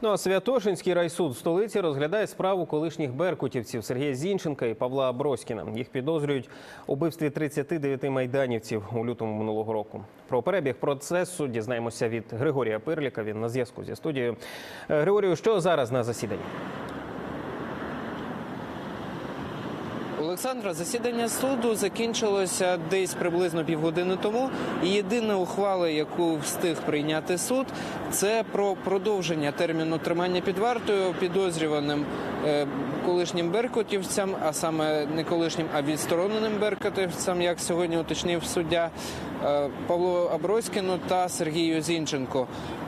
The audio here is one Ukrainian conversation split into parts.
Ну а Святошинський райсуд столиці розглядає справу колишніх беркутівців Сергія Зінченка і Павла Аброськіна. Їх підозрюють у вбивстві 39 майданівців у лютому минулого року. Про перебіг процесу дізнаємося від Григорія Пирліка. Він на зв'язку зі студією. Е, Григорію, що зараз на засіданні? Олександра, засідання суду закінчилося десь приблизно півгодини тому. І єдина ухвала, яку встиг прийняти суд, це про продовження терміну тримання під вартою підозрюваним е, колишнім беркутівцям, а саме не колишнім, а відстороненим беркутівцям, як сьогодні уточнив суддя Павлу Аброськіну та Сергію Зінченко.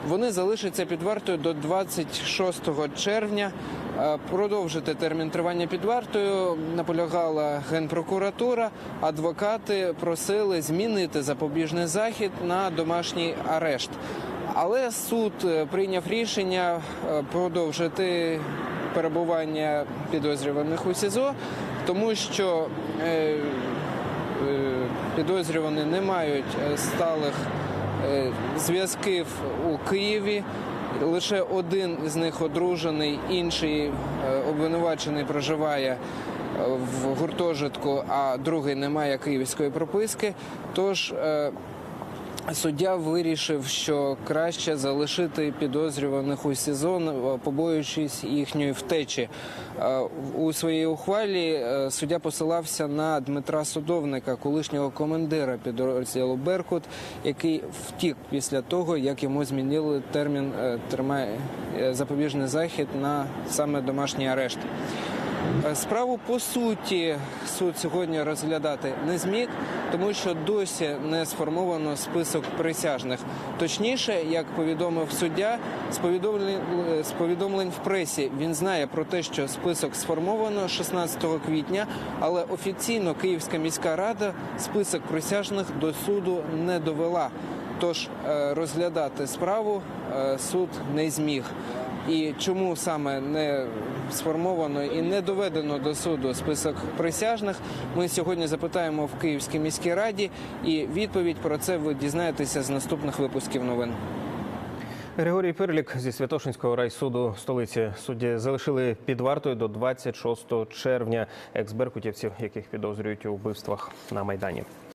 Вони залишаться під вартою до 26 червня. Е, Продовжити термін тривання під вартою наполягала генпрокуратура. Адвокати просили змінити запобіжний захід на домашній арешт. Але суд е, прийняв рішення е, продовжити перебування підозрюваних у СІЗО, тому що е, е, підозрювані не мають е, сталих е, зв'язків у Києві. Лише один з них одружений, інший е, обвинувачений проживає е, в гуртожитку, а другий не має київської прописки. Тож е, Суддя вирішив, що краще залишити підозрюваних у СІЗО, побоюючись їхньої втечі. Е, У своїй ухвалі е, суддя посилався на Дмитра Судовника, колишнього командира підрозділу Беркут, який втік після того, як йому змінили термін е, запобіжний захід на саме домашній арешт. Е, Справу по суті суд сьогодні розглядати не зміг, тому що досі не сформовано список присяжних. Точніше, як повідомив суддя, з повідомлень, е, в пресі він знає про те, що список сформовано 16 квітня, але офіційно Київська міська рада список присяжних до суду не довела. Тож е, розглядати справу суд не зміг. І чому саме не сформовано і не доведено до суду список присяжних, ми сьогодні запитаємо в Київській міській раді, і відповідь про це ви дізнаєтеся з наступних випусків новин. Григорій Пирлік зі Святошинського райсуду столиці судді залишили під вартою до 26 червня екс-беркутівців, яких підозрюють у вбивствах на майдані.